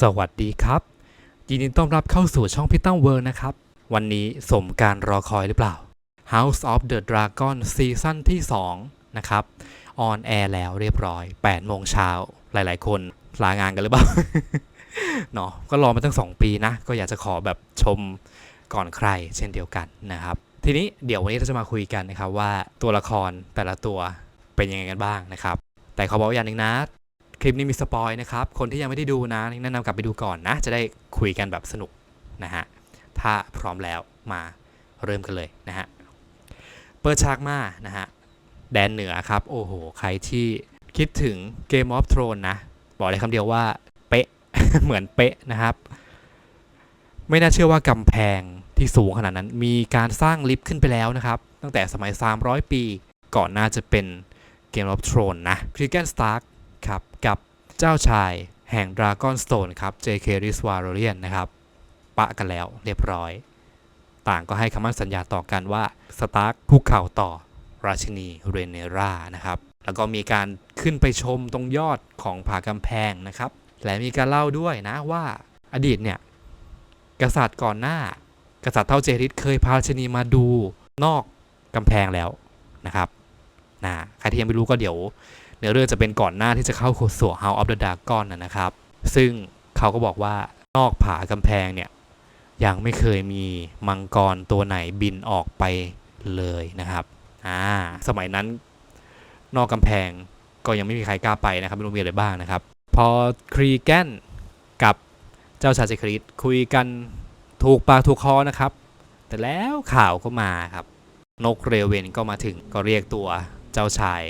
สวัสดีครับ ยินดีต้อนรับเข้าสู่ช่องพิตั้งเวิร์นะครับ วันนี้สมการรอคอยหรือเปล่า House of the Dragon ซีซั่นที่ 2 นะครับ ออนแอร์แล้วเรียบร้อย 8 โมงเช้าหลายๆ คนลางานกันหรือเปล่า เนาะก็รอมาตั้ง 2 ปีนะ ก็อยากจะขอแบบชมก่อนใครเช่นเดียวกันนะครับ ทีนี้เดี๋ยววันนี้เราจะมาคุยกันนะครับว่าตัวละครแต่ละตัวเป็นยังไงกันบ้างนะครับ แต่ขอบอกอย่างหนึ่งนะ คลิปนี้มีสปอยนะครับ คนที่ยังไม่ได้ดูนะแนะนำกลับไปดูก่อนนะ จะได้คุยกันแบบสนุกนะฮะ ถ้าพร้อมแล้วมาเริ่มกันเลยนะฮะ เปิดฉากมานะฮะ แดนเหนือครับ โอ้โห ใครที่คิดถึง Game of Thrones นะ บอกเลยคำเดียวว่า เป๊ะ เหมือนเป๊ะนะครับ ไม่น่าเชื่อว่ากำแพงที่สูงขนาดนั้น มีการสร้างลิฟต์ขึ้นไปแล้วนะครับ ตั้งแต่สมัย 300 ปี ก่อนหน้าจะเป็น Game of Thrones นะคริกเกนสตาร์ ครับกับเจ้าชายแห่ง Dragon Stone ครับ J.K. r i s w a r o l i a n นะครับ ปะกันแล้วเรียบร้อย ต่างก็ให้คำมั่นสัญญาต่อกันว่าสตาร์กคุกเข่าต่อราชินีเรเนรานะครับ แล้วก็มีการขึ้นไปชมตรงยอดของผากำแพงนะครับ และมีการเล่าด้วยนะว่าอดีตเนี่ย กษัตริย์ก่อนหน้า กษัตริย์เท่าเจริสเคยพาราชินีมาดูนอกกำแพงแล้วนะครับนะใครที่ยังไม่รู้ก็เดี๋ยว เนื้อเรื่องจะเป็นก่อนหน้าที่จะเข้าสู่ House of the Dragon นะนะครับ ซึ่งเขาก็บอกว่านอกผากำแพงเนี่ยยังไม่เคยมีมังกรตัวไหนบินออกไปเลยนะครับอ่าสมัยนั้นนอกกำแพงก็ยังไม่มีใครกล้าไปนะครับไม่รู้มีอะไรบ้างนะครับ พอครีแกนกับเจ้าชายเจคริสคุยกันถูกปากถูกคอนะครับ แต่แล้วข่าวก็มาครับ นกเรเวนก็มาถึงก็เรียกตัวเจ้าชาย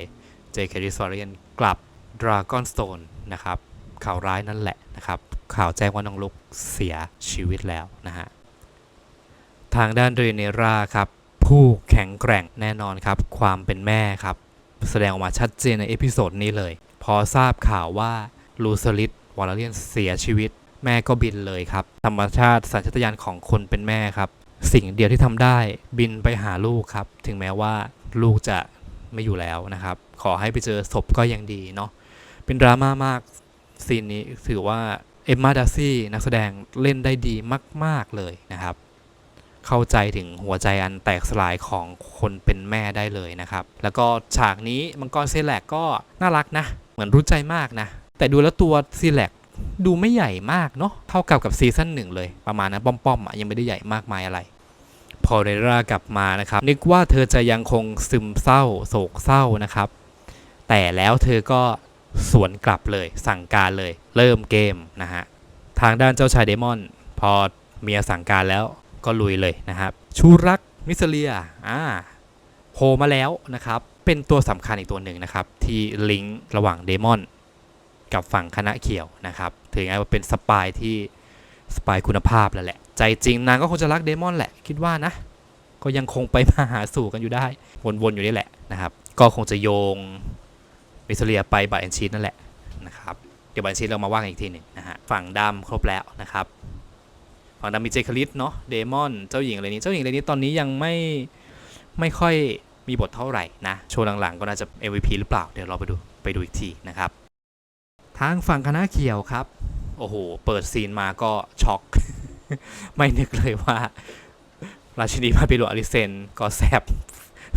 เจคริสวาเรียนกลับ Dragon Stone นะครับข่าวร้ายนั่นแหละนะครับข่าวแจ้งว่าน้องลุกเสียชีวิตแล้วนะฮะทางด้านเรเนราครับผู้แข็งแกร่งแน่นอนครับความเป็นแม่ครับแสดงออกมาชัดเจนในเอพิโซดนี้เลย พอทราบข่าวว่าลูซลิสวาลเรียนเสียชีวิต แม่ก็บินเลยครับ ธรรมชาติสัญชาตญาณของคนเป็นแม่ครับ สิ่งเดียวที่ทำได้บินไปหาลูกครับ ถึงแม้ว่าลูกจะ ไม่อยู่แล้วนะครับ ขอให้ไปเจอศพก็ยังดีเนาะเป็นดราม่ามากซีนนี้ถือว่าเอมมาดาซี่นักแสดงเล่นได้ดีมาก ๆ เลยนะครับ เข้าใจถึงหัวใจอันแตกสลายของคนเป็นแม่ได้เลยนะครับ แล้วก็ฉากนี้มังกรเซแลกก็น่ารักนะ เหมือนรู้ใจมากนะ แต่ดูแล้วตัวซีแลกดูไม่ใหญ่มากเนาะเท่ากับกับซีซั่นหนึ่งเลย ประมาณนั้นป้อมๆอะยังไม่ได้ใหญ่มากมายอะไร พอเรรากลับมานะครับ นึกว่าเธอจะยังคงซึมเศร้าโศกเศร้านะครับ แต่แล้วเธอก็สวนกลับเลย สั่งการเลย เริ่มเกมนะฮะทางด้านเจ้าชายเดมอน พอเมียสั่งการแล้วก็ลุยเลยนะครับ ชูรักมิสเลียอ่าโผล่มาแล้วนะครับ เป็นตัวสำคัญอีกตัวหนึ่งนะครับ ที่ลิงก์ระหว่างเดมอน กับฝั่งคณะเขียวนะครับ ถือง่ายว่าเป็นสปายที่ สปายคุณภาพแล้วแหละ ใจจริงนางก็คงจะรักเดมอนแหละ คิดว่านะ ก็ยังคงไปมาหาสู่กันอยู่ได้ วนๆอยู่นี่แหละนะครับ ก็คงจะโยงมิสเลียไปบาเอนชีตนั่นแหละนะครับ เดี๋ยวบาเอนชีตเรามาว่ากันอีกทีหนึ่งนะฮะ ฝั่งดำครบแล้วนะครับ ฝั่งดำมีเจคลิสเนาะ เดมอน เจ้าหญิงอะไรนี้ เจ้าหญิงอะไรนี้ตอนนี้ยังไม่ไม่ค่อยมีบทเท่าไหร่นะ โชว์หลังๆ ก็น่าจะ MVP หรือเปล่า เดี๋ยวเราไปดูไปดูอีกทีนะครับ ทางฝั่งคณะเขียวครับ โอ้โห เปิดซีนมาก็ช็อก ไม่นึกเลยว่า ราชินีมาเปโลอลิเซน ก็แซบ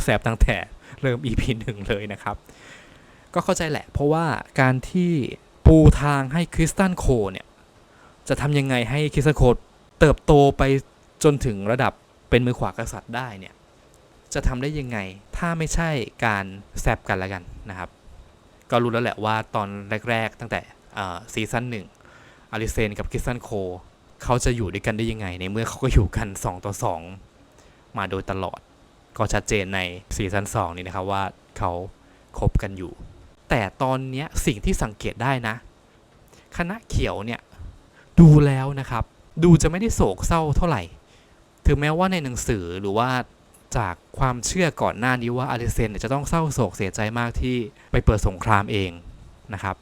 แซบตั้งแต่เริ่ม EP หนึ่งเลยนะครับ ก็เข้าใจแหละ เพราะว่าการที่ปูทางให้คริสตันโคเนี่ย จะทำยังไงให้คริสตันโคเติบโตไปจนถึงระดับเป็นมือขวากษัตริย์ได้เนี่ย จะทำได้ยังไง ถ้าไม่ใช่การแซบกันละกันนะครับ ก็รู้แล้วแหละว่าตอนแรก ๆ ตั้งแต่ซีซั่นหนึ่ง อาริเซนกับคริสตันโค เขาจะอยู่ด้วยกันได้ยังไง ในเมื่อเขาก็อยู่กัน 2 ต่อ 2 มาโดยตลอด ก็ชัดเจนในซีซั่น2นี้นะครับว่าเขาคบกันอยู่ แต่ตอนนี้สิ่งที่สังเกตได้นะ คณะเขียวเนี่ยดูแล้วนะครับ ดูจะไม่ได้โศกเศร้าเท่าไหร่ ถึงแม้ว่าในหนังสือหรือว่าจากความเชื่อก่อนหน้านี้ว่าอาริเซนจะต้องเศร้าโศกเสียใจมากที่ไปเปิดสงครามเองนะครับ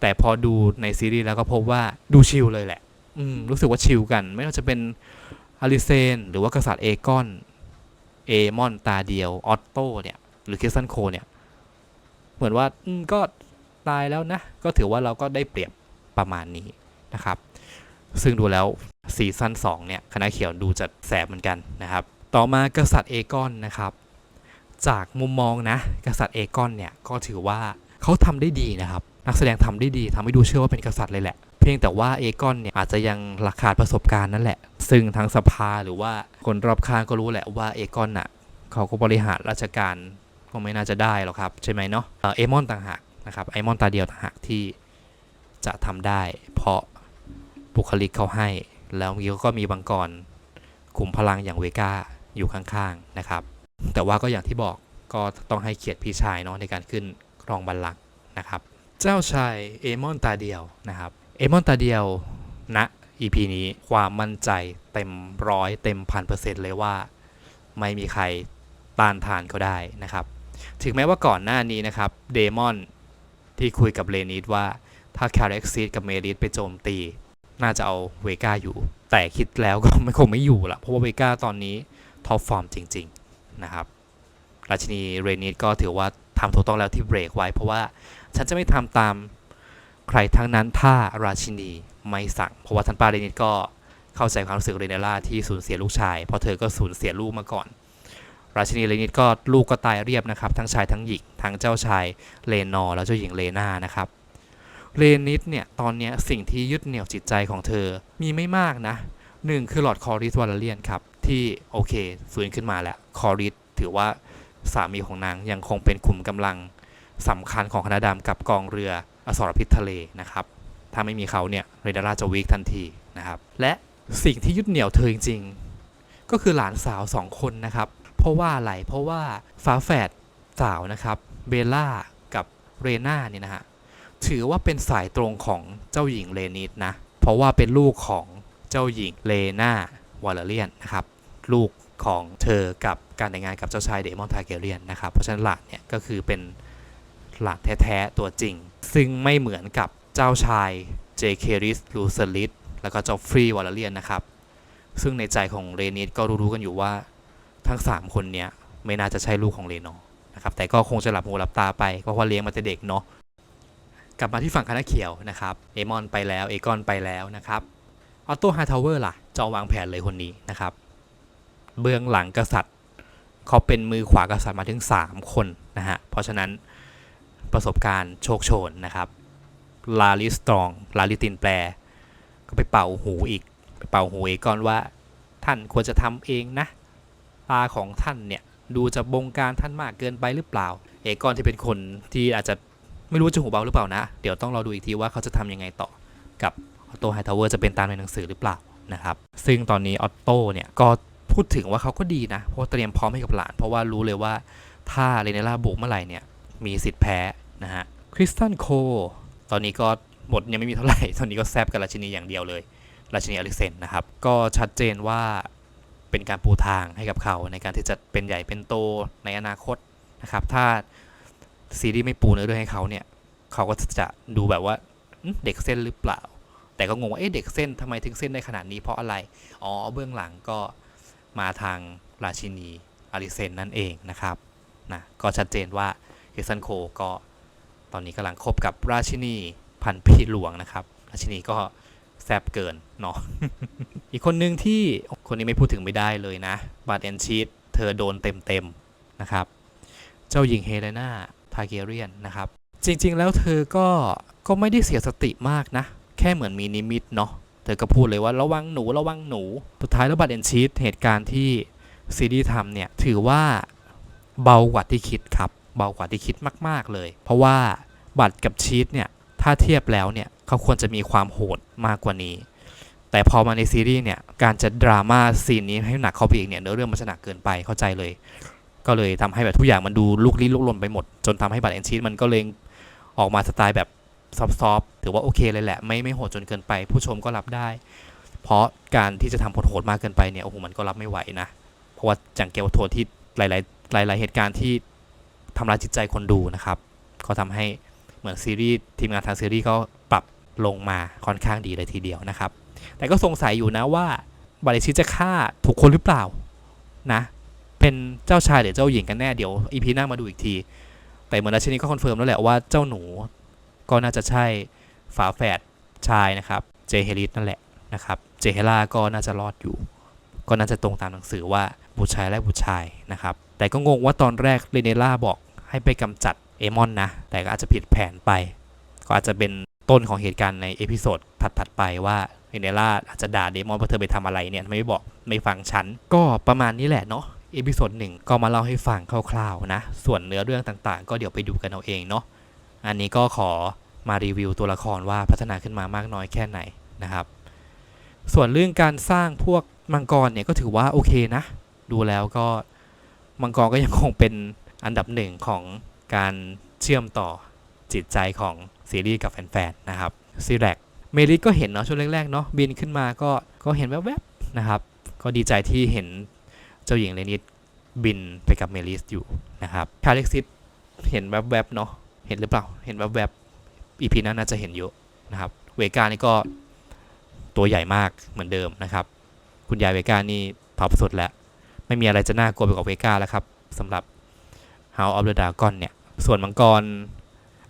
แต่พอดูในซีรีส์แล้วก็พบว่าดูชิลเลยแหละ อืมรู้สึกว่าชิลกัน ไม่ว่าจะเป็นอาริเซน หรือว่ากษัตริย์เอกอนเอมอนตาเดียวออตโตเนี่ย หรือคริสตันโคเนี่ย เหมือนว่าก็ตายแล้วนะ ก็ถือว่าเราก็ได้เปรียบประมาณนี้นะครับ ซึ่งดูแล้วซีซั่น2เนี่ย คณะเขียวดูจะแสบเหมือนกันนะครับ ต่อมากษัตริย์เอกอนนะครับ จากมุมมองนะ กษัตริย์เอกอนเนี่ย ก็ถือว่า เขาทำได้ดีนะครับ นักแสดงทำได้ดีทำให้ดูเชื่อว่าเป็นกษัตริย์เลยแหละ เพียงแต่ว่าเอกอนเนี่ยอาจจะยังหลักขาดประสบการณ์นั่นแหละ ซึ่งทางสภาหรือว่าคนรอบข้างก็รู้แหละว่าเอกอนน่ะเขาก็บริหารราชการก็ไม่น่าจะได้หรอกครับ ใช่ไหมเนาะเอมอนต่างหากนะครับไอมอนตาเดียวต่างหากที่จะทำได้ เพราะบุคลิกเขาให้ แล้วเมื่อกี้ก็มีบังกรขุมพลังอย่างเวก้าอยู่ข้างๆนะครับ แต่ว่าก็อย่างที่บอกก็ต้องให้เกียรติพี่ชายเนาะในการขึ้น ครองบัลลังก์นะครับ เจ้าชายเอมอนตาเดียวนะครับ เอมอนตาเดียวณ EP นี้ความมั่นใจเต็มร้อยเต็มพันเปอร์เซ็นต์เลยว่า ไม่มีใครต้านทานเขาได้นะครับ ถึงแม้ว่าก่อนหน้านี้นะครับเดมอนที่คุยกับเลนิสว่าถ้าแคร็กซีดกับเมริสไปโจมตี น่าจะเอาเวก้าอยู่ แต่คิดแล้วก็ไม่คงไม่อยู่ละเพราะว่าเวก้าตอนนี้ท็อปฟอร์มจริง ๆ นะครับ ราชินีเรนิสก็ถือว่า ทำถูกต้องแล้วที่เบรกไว้ เพราะว่าฉันจะไม่ทำตามใครทั้งนั้นถ้าราชินีไม่สั่ง เพราะว่าท่านป้าเรนิสก็เข้าใจความรู้สึกเรเนล่าที่สูญเสียลูกชาย เพราะเธอก็สูญเสียลูกมาก่อน ราชินีเรนิสก็ลูกก็ตายเรียบนะครับ ทั้งชายทั้งหญิงทั้งเจ้าชายเลนอร์และเจ้าหญิงเลนานะครับเรนิสเนี่ยตอนนี้สิ่งที่ยึดเหนี่ยวจิตใจของเธอมีไม่มากนะหนึ่งคือหลอดคอริสวาลเลียนครับที่โอเคฟื้นขึ้นมาแล้วคอริสถือว่า สามีของนางยังคงเป็นขุมกำลังสำคัญของคณะดำกับกองเรืออสรพิษทะเลนะครับ ถ้าไม่มีเขาเนี่ยเรดาร่าจะวิกทันทีนะครับ และสิ่งที่ยึดเหนี่ยวเธอจริงๆ ก็คือหลานสาวสองคนนะครับ เพราะว่าอะไร เพราะว่าฝาแฝดสาวนะครับเบลล่ากับเรนาเนี่ยนะฮะ ถือว่าเป็นสายตรงของเจ้าหญิงเลนิสนะ เพราะว่าเป็นลูกของเจ้าหญิงเลนาวาลเลเรียนนะครับ ลูก ของเธอกับการแต่งงานกับเจ้าชายเดมอนทาเกเรียนนะครับ เพราะฉะนั้นหลานเนี่ยก็คือเป็นหลานแท้ๆตัวจริง ซึ่งไม่เหมือนกับเจ้าชายเจเคริสลูเซลิสแล้วก็จ้าฟรีวาลเลียนนะครับ ซึ่งในใจของเรนิสก็รู้ๆกันอยู่ว่าทั้ง 3 คนเนี้ยไม่น่าจะใช่ลูกของเรนนะครับ แต่ก็คงจะหลับหูหลับตาไปเพราะว่าเลี้ยงมาแต่เด็กเนาะ กลับมาที่ฝั่งคณะเขียวนะครับ เอมอนไปแล้ว เอกอนไปแล้วนะครับ ออโต้ไฮทาวเวอร์ล่ะ จองวางแผนเลยคนนี้นะครับ เบื้องหลังกษัตริย์ เขาเป็นมือขวากษัตริย์มาถึง 3 คนนะฮะ เพราะฉะนั้นประสบการณ์โชคโชนนะครับลาลิสตรองลาลิตินแปล ก็ไปเป่าหูอีก ไปเป่าหูเอก่อนว่า ท่านควรจะทำเองนะตาของท่านเนี่ยดูจะบงการท่านมากเกินไปหรือเปล่า เอกอนที่เป็นคนที่อาจจะไม่รู้จะหูเบาหรือเปล่านะ เดี๋ยวต้องรอดูอีกทีว่าเขาจะทำยังไงต่อ กับออโต้ไฮทาวเวอร์จะเป็นตามในหนังสือหรือเปล่านะครับ ซึ่งตอนนี้ออโต้เนี่ยก็ พูดถึงว่าเขาก็ดีนะ เพราะเตรียมพร้อมให้กับหลาน เพราะว่ารู้เลยว่าถ้าเรเนล่าบุกเมื่อไหร่เนี่ย มีสิทธิ์แพ้นะฮะคริสตันโค ตอนนี้ก็หมดยังไม่มีเท่าไหร่ ตอนนี้ก็แซบกับราชินีอย่างเดียวเลย ราชินีอล็กเซนนะครับ ก็ชัดเจนว่าเป็นการปูทางให้กับเขาในการที่จะเป็นใหญ่เป็นโตในอนาคตนะครับ ถ้าซีรีส์ไม่ปูเนื้อเรื่องให้เขาเนี่ย เขาก็จะดูแบบว่าเด็กเส้นหรือเปล่า แต่ก็งงว่าเอ๊ะเด็กเส้นทำไมถึงเส้นได้ขนาดนี้เพราะอะไร อ๋อเบื้องหลังก็ มาทางราชินีอาริเซนนั่นเองนะครับนะก็ชัดเจนว่าเฮซันโคก็ตอนนี้กำลังคบกับราชินีพันปีหลวงนะครับ ราชินีก็แซบเกินเนาะอีกคนหนึ่งที่คนนี้ไม่พูดถึงไม่ได้เลยนะบาดแอนชีตเธอโดนเต็มๆนะครับ เจ้าหญิงเฮเลนาทาเกเรียนนะครับ จริงๆแล้วเธอก็ก็ไม่ได้เสียสติมากนะ แค่เหมือนมีนิมิตเนาะ เธอก็พูดเลยว่าระวังหนูระวังหนู สุดท้ายแล้วบัตรเอนชีตเหตุการณ์ที่ซีดีทำเนี่ย ถือว่าเบากว่าที่คิดครับ เบากว่าที่คิดมาก ๆเลย เพราะว่าบัตรกับชีตเนี่ย ถ้าเทียบแล้วเนี่ยเขาควรจะมีความโหดมากกว่านี้ แต่พอมาในซีรีส์เนี่ย การจะดราม่าซีนนี้ให้หนักเข้าไปอีกเนี่ยเนื้อเรื่องมันจะหนักเกินไปเข้าใจเลย ก็เลยทำให้แบบทุกอย่างมันดูลุกลี้ลุกลนไปหมด จนทำให้บัตรเอนชีตมันก็เลยออกมาสไตล์แบบ ซอฟต์ๆถือว่าโอเคเลยแหละ ไม่ไม่โหดจนเกินไป ผู้ชมก็รับได้ เพราะการที่จะทำโหดๆมากเกินไปเนี่ยโอ้โหมันก็รับไม่ไหวนะ เพราะว่าอย่างเกมโทนที่หลายๆหลาย ๆ เหตุการณ์ที่ทำร้ายจิตใจคนดูนะครับก็ทำให้เหมือนซีรีส์ทีมงานทางซีรีส์ก็ปรับลงมาค่อนข้างดีเลยทีเดียวนะครับ แต่ก็สงสัยอยู่นะว่าบาริชิจะฆ่าถูกคนหรือเปล่านะเป็นเจ้าชายหรือเจ้าหญิงกันแน่เดี๋ยวอีพีหน้ามาดูอีกที แต่เหมือนราชินีก็คอนเฟิร์มแล้วแหละว่าเจ้าหนู ก็น่าจะใช่ฝาแฝดชายนะครับ เจเฮลิสนั่นแหละนะครับ เจเฮล่าก็น่าจะรอดอยู่ ก็น่าจะตรงตามหนังสือว่าบุตรชายและบุตรชายนะครับ แต่ก็งงว่าตอนแรกเรเนล่าบอกให้ไปกำจัดเอมอนนะ แต่ก็อาจจะผิดแผนไป ก็อาจจะเป็นต้นของเหตุการณ์ในเอพิโซดถัดๆไปว่าเรเนล่าอาจจะด่าเดมอนว่าเธอไปทำอะไรเนี่ยทำไมไม่บอกไม่ฟังฉัน ก็ประมาณนี้แหละเนาะเอพิโซดหนึ่งก็มาเล่าให้ฟังคร่าวๆนะ ส่วนเนื้อเรื่องต่างๆ ก็เดี๋ยวไปดูกันเอาเองเนาะ อันนี้ก็ขอมารีวิวตัวละครว่าพัฒนาขึ้นมามากน้อยแค่ไหนนะครับ ส่วนเรื่องการสร้างพวกมังกรเนี่ยก็ถือว่าโอเคนะ ดูแล้วก็มังกรก็ยังคงเป็นอันดับหนึ่งของการเชื่อมต่อจิตใจของซีรีส์กับแฟนๆนะครับซีแรกเมลิสก็เห็นเนาะช่วงแรกๆเนาะบินขึ้นมาก็ก็เห็นแวบๆนะครับ ก็ดีใจที่เห็นเจ้าหญิงเลนิสบินไปกับเมลิสอยู่นะครับคาเล็กซิสเห็นแวบๆเนาะ เห็นหรือเปล่า เห็นแวบๆอีพีนั้นน่าจะเห็นเยอะนะครับ เวกานี่ก็ตัวใหญ่มากเหมือนเดิมนะครับ คุณยายเวกานี่ท็อปสุดแล้ว ไม่มีอะไรจะน่ากลัวไปกว่าเวกาแล้วครับสำหรับ House of the Dragon เนี่ย ส่วนมังกร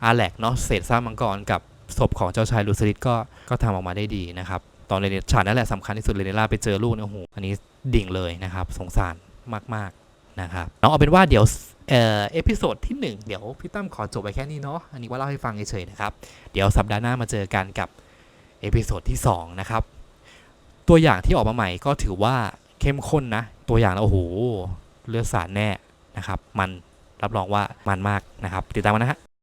อาแลกเนาะเศษซากมังกรกับศพของเจ้าชายลูซิลิสก็ก็ทำออกมาได้ดีนะครับ ตอนเรเนฉากนั้นแหละสำคัญที่สุดเลยเนล่าไปเจอลูกเนี่ยโอ้โหอันนี้ดิ่งเลยนะครับ สงสารมากๆนะครับน้องเอาเป็นว่าเดี๋ยว เอ่อเอพิโซดที่ 1 เดี๋ยวพี่ตั้มขอจบไปแค่นี้เนาะอันนี้ว่าเล่าให้ฟังเฉยๆนะครับ เดี๋ยวสัปดาห์หน้ามาเจอกันกับเอพิโซดที่ 2 นะครับ ตัวอย่างที่ออกมาใหม่ก็ถือว่าเข้มข้นนะ ตัวอย่างแล้วโอ้โหเลือดสารแน่นะครับ มันรับรองว่ามันมากนะครับ ติดตามกันนะฮะ